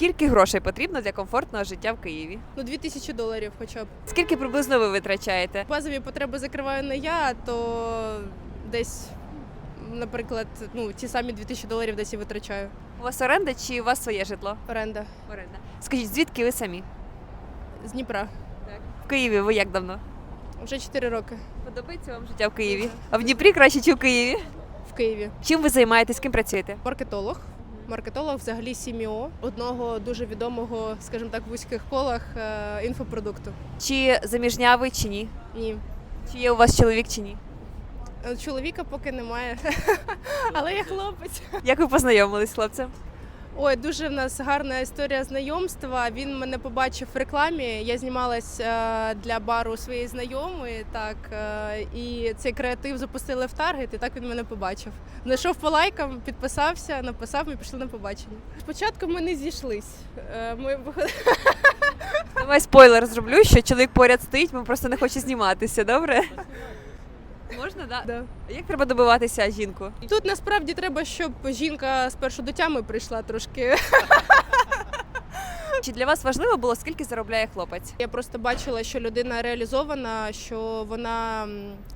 Скільки грошей потрібно для комфортного життя в Києві? Ну, 2000 доларів хоча б. Скільки приблизно ви витрачаєте? Базові потреби закриваю не я, то десь, наприклад, ну, ті самі 2000 доларів десь і витрачаю. У вас оренда чи у вас своє житло? Оренда Оренда. Скажіть, звідки ви самі? з Дніпра. В Києві ви як давно? Вже 4 роки Подобається вам життя в Києві? А в Дніпрі краще чи в Києві? в Києві. Чим ви займаєтесь, ким працюєте? Маркетолог. Маркетолог взагалі СІМІО, одного дуже відомого, скажімо так, в вузьких колах е, інфопродукту. Чи заміжня ви, чи ні? Ні. Чи є у вас чоловік, чи ні? Е, Чоловіка поки немає, але я хлопець. Як ви познайомились з хлопцем? Ой, дуже в нас гарна історія знайомства. Він мене побачив в рекламі. Я знімалась е, для бару своєї знайомої. Так е, і цей креатив запустили в таргет, і так він мене побачив. Знайшов по лайкам, підписався, написав, ми пішли на побачення. Спочатку ми не зійшлись. Е, Ми. Давай спойлер зроблю, що чоловік поряд стоїть, ми просто не хоче зніматися, добре? Можна, да? Да. Як треба добиватися жінку? Тут насправді треба, щоб жінка спершу до тями прийшла трошки. Чи для вас важливо було, скільки заробляє хлопець? Я просто бачила, що людина реалізована, що вона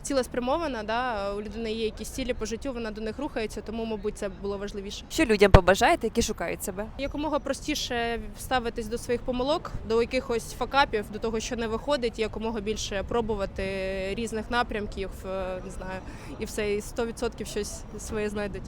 цілеспрямована. Да? У людини є якісь цілі по життю, вона до них рухається, тому, мабуть, це було важливіше. Що людям побажаєте, які шукають себе? Якомога простіше ставитись до своїх помилок, до якихось факапів, до того, що не виходить, якомога більше пробувати різних напрямків, е, не знаю, і все, і 100% щось своє знайдуть.